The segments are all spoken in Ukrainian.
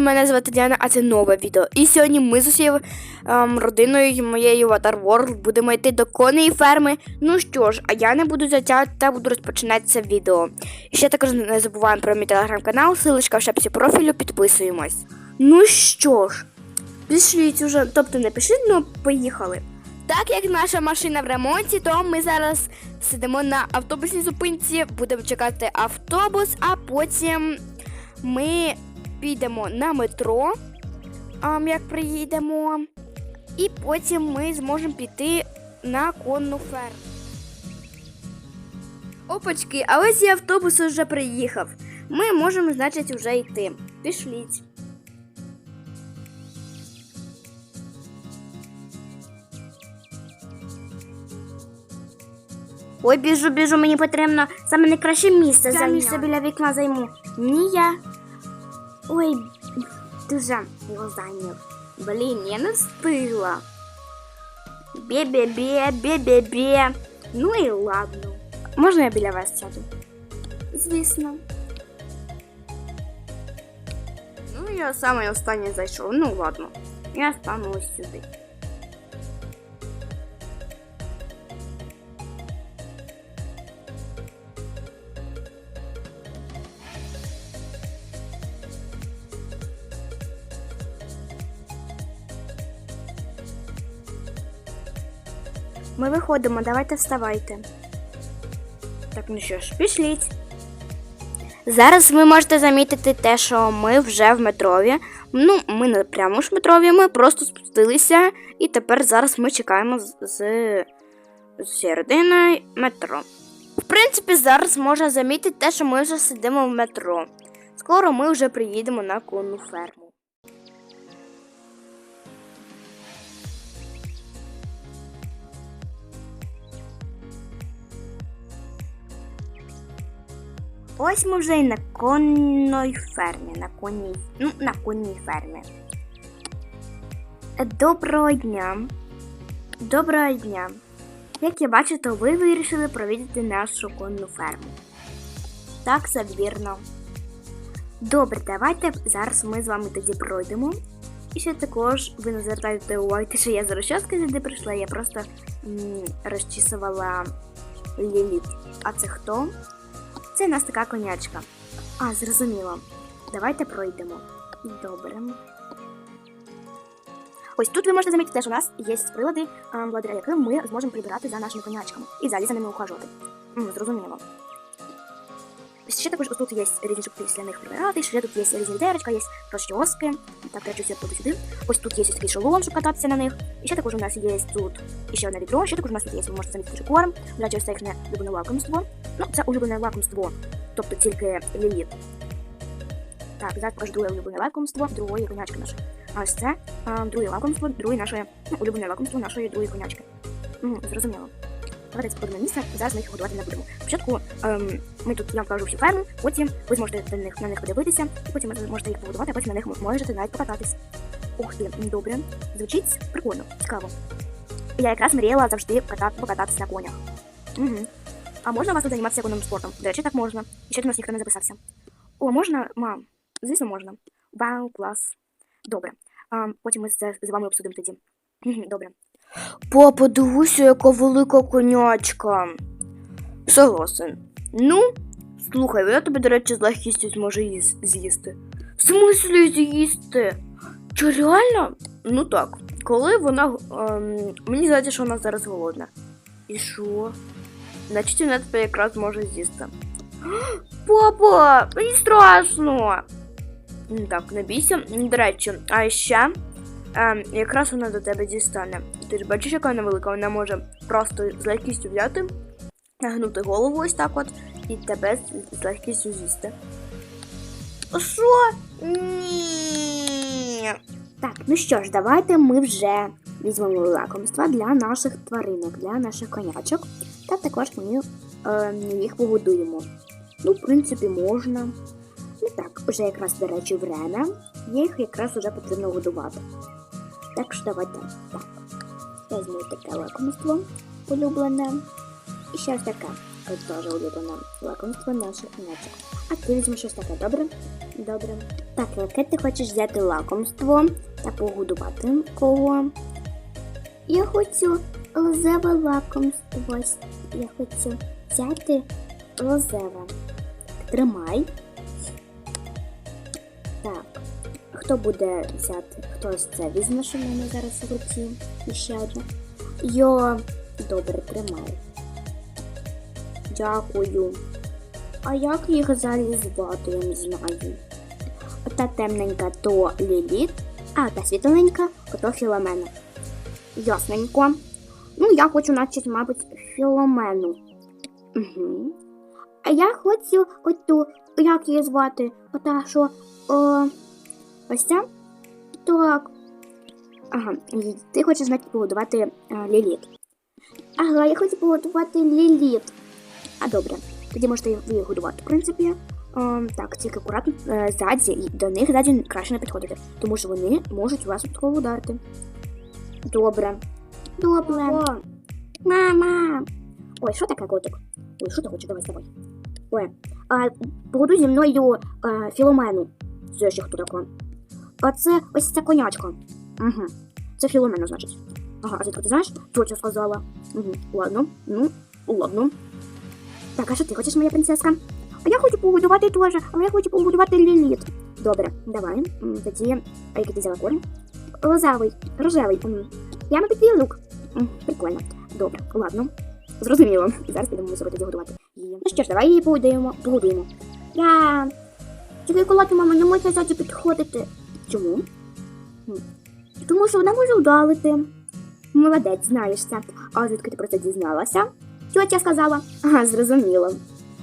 мене звати Діана, а це нове відео. І сьогодні ми з усією ем, родиною моєю Water World будемо йти до коней ферми. Ну що ж, а я не буду затягувати та буду розпочинати це відео. І ще також не забуваємо про мій телеграм-канал, ссылочка в шапці профілю, підписуємось. Ну що ж, пішліть уже, тобто не пішліть, ну поїхали. Так як наша машина в ремонті, то ми зараз сидимо на автобусній зупинці, будемо чекати автобус, а потім ми підемо на метро, як приїдемо, і потім ми зможемо піти на конну ферму. Опачки, а ось і автобус вже приїхав. Ми можемо, значить, вже йти. Пішліть. Ой, біжу, біжу, мені потрібно саме найкраще місце Я місце біля вікна займу. Ні, я. Ой, дуже його зайняв. Блін, я не встигла. Бє-бє-бє, бє-бє-бє. Ну і ладно. Можна я біля вас сяду? Звісно. Ну, я саме останнє зайшов. Ну ладно. Я стану ось сюди. Ми виходимо, давайте вставайте. Так, ну що ж, пішліть. Зараз ви можете замітити те, що ми вже в метрові. Ну, ми не прямо ж в метрові, ми просто спустилися, і тепер зараз ми чекаємо з, з, з середини метро. В принципі, зараз можна замітити те, що ми вже сидимо в метро. Скоро ми вже приїдемо на конну ферму. Ось ми вже і на конній фермі. На конній, ну, на конній фермі. Доброго дня. Доброго дня. Як я бачу, то ви вирішили провідати нашу конну ферму. Так, це вірно. Добре, давайте зараз ми з вами тоді пройдемо. І ще також ви не звертаєте уваги, що я з розчоски сюди прийшла, я просто м, розчісувала ліліт. А це хто? Це у нас така конячка. А, зрозуміло. Давайте пройдемо. Добре. Ось тут ви можете замітити, що у нас є прилади, благодаря яким ми зможемо прибирати за нашими конячками і взагалі за ними ухажувати. М, зрозуміло. Ще також ось тут є різні шубки для них прибирати, ще тут є різні відерочка, є розчоски. Так, речі, все буду сюди. Ось тут є ось такий шолом, щоб кататися на них. І ще також у нас є тут ще одне відро, ще також у нас тут є, ви можете замітити корм. До речі, ось це їхнє улюблене лакомство. Ну, це улюблене лакомство, тобто тільки ліліт. Так, зараз покажу друге улюблене лакомство другої конячки нашої. А ось це а, друге лакомство, друге нашої, ну, улюблене лакомство нашої другої конячки. Угу, зрозуміло. Давайте сподобне місце, зараз ми їх годувати не будемо. Спочатку ем, ми тут я покажу всю ферму, потім ви зможете на них, на них подивитися, і потім ви зможете їх погодувати, а потім на них можете навіть покататись. Ух ти, добре. Звучить прикольно, цікаво. Я якраз мріяла завжди покататися на конях. Угу. А можна вас тут займатися конним спортом? До речі, так можна. І ще до нас ніхто не записався. О, можна, мам? Звісно, можна. Вау, клас. Добре. А, потім ми це з вами обсудимо тоді. Добре. Папа, дивися, яка велика конячка. Согласен. Ну, слухай, я тобі, до речі, з легкістю зможу її з'їсти. В смислі з'їсти? Чи реально? Ну так. Коли вона. Ем, мені здається, що вона зараз голодна. І що? Значить, вона тебе якраз може з'їсти. Папа, мені страшно. Так, не бійся. До речі, а ще ем, якраз вона до тебе дістане. Ти ж бачиш, яка вона велика, вона може просто з легкістю взяти, нагнути голову ось так от, і тебе з легкістю з'їсти. Що? Ні. Так, ну що ж, давайте ми вже візьмемо лакомства для наших тваринок, для наших конячок. Та також ми е, їх погодуємо. Ну, в принципі, можна. Ну так, вже якраз, до речі, время. Їх якраз вже потрібно годувати. Так що давайте так. Візьму таке лакомство улюблене. І ще таке. Теж улюблене лакомство наших конячок. А ти візьми щось таке, добре? Добре. Так, яке ти хочеш взяти лакомство та погодувати кого? Я хочу лозеве лакомство. Я хочу взяти лозеве. Тримай. Так. Хто буде взяти? Хтось це візьме, що в мене зараз в руці. І ще одне. Йо, добре, тримай. Дякую. А як їх взагалі звати, я не знаю. Ота темненька то Ліліт, а та світленька то Філомена. Ясненько. Ну, я хочу, наче, мабуть, Філомену. Угу. А я хочу оту, як її звати? Ота, що. О, ось ця? Так. Ага, ти хочеш, значить, погодувати а, Ліліт. Ага, я хочу погодувати Ліліт. А добре, тоді можете її годувати, в принципі. Ем, так, тільки акуратно е, ззаді, до них ззаді краще не підходити, тому що вони можуть вас випадково ударити. Добре. Добре. Мама. Ой, що таке котик? Ой, що ти хочеш? Давай, давай. Ой, а, погодуй зі мною е, Філомену. Це ще хто така? А це ось ця конячка. Угу. Це Філомена, значить. Ага, а звідки ти знаєш? Тетя сказала. Угу. Ладно, ну, ладно. Так, а що ти хочеш, моя принцеска? А я хочу побудувати теж, але я хочу побудувати ліліт. Добре, давай. Тоді, а який ти взяла корм? Лозавий, рожевий. М, Прямо під лук. Прикольно. Добре, ладно. Зрозуміло. Зараз підемо мусити тоді годувати. Ну що ж, давай її погодуємо. Погодуємо. Я. Тільки колоти, мама, не можна ззаді підходити. Чому? Тому що вона може вдалити. Молодець, знаєш це. А звідки ти про це дізналася? Тьотя сказала. Ага, зрозуміло.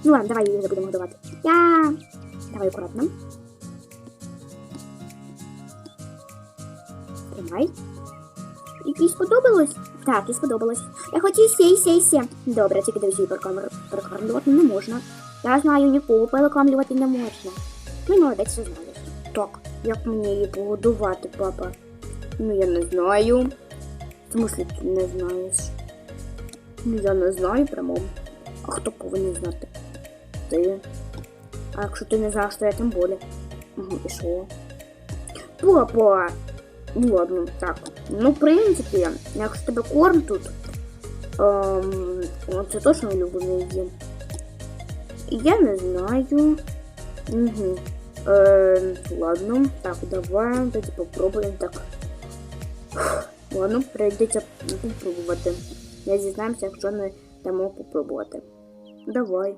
Ну ладно, давай її вже будемо годувати. Я. Давай акуратно. Тримай. Якій сподобалось? Так, і сподобалось. Я хочу сей, сей, сей. Добре, тільки перекамер- перекармлювати не можна. Я знаю, нікого перекамлювати не можна. Ти молодець, що знаєш. Так, як мені її погодувати, папа? Ну, я не знаю. В смысле, ти не знаєш? Ну, я не знаю прямо. А хто повинен знати? Ти. А якщо ти не знаєш, то я тим более. Угу, і що? Папа! Ну ладно, так. Ну, в принципі, якщо тебе корм тут, ем, ну, це точно улюблений їм. Я не знаю. Угу. Ем, ладно, так, давай тоді попробуємо так. Ладно, прийдеться попробувати. Я зізнаємося, якщо не дамо попробувати. Давай.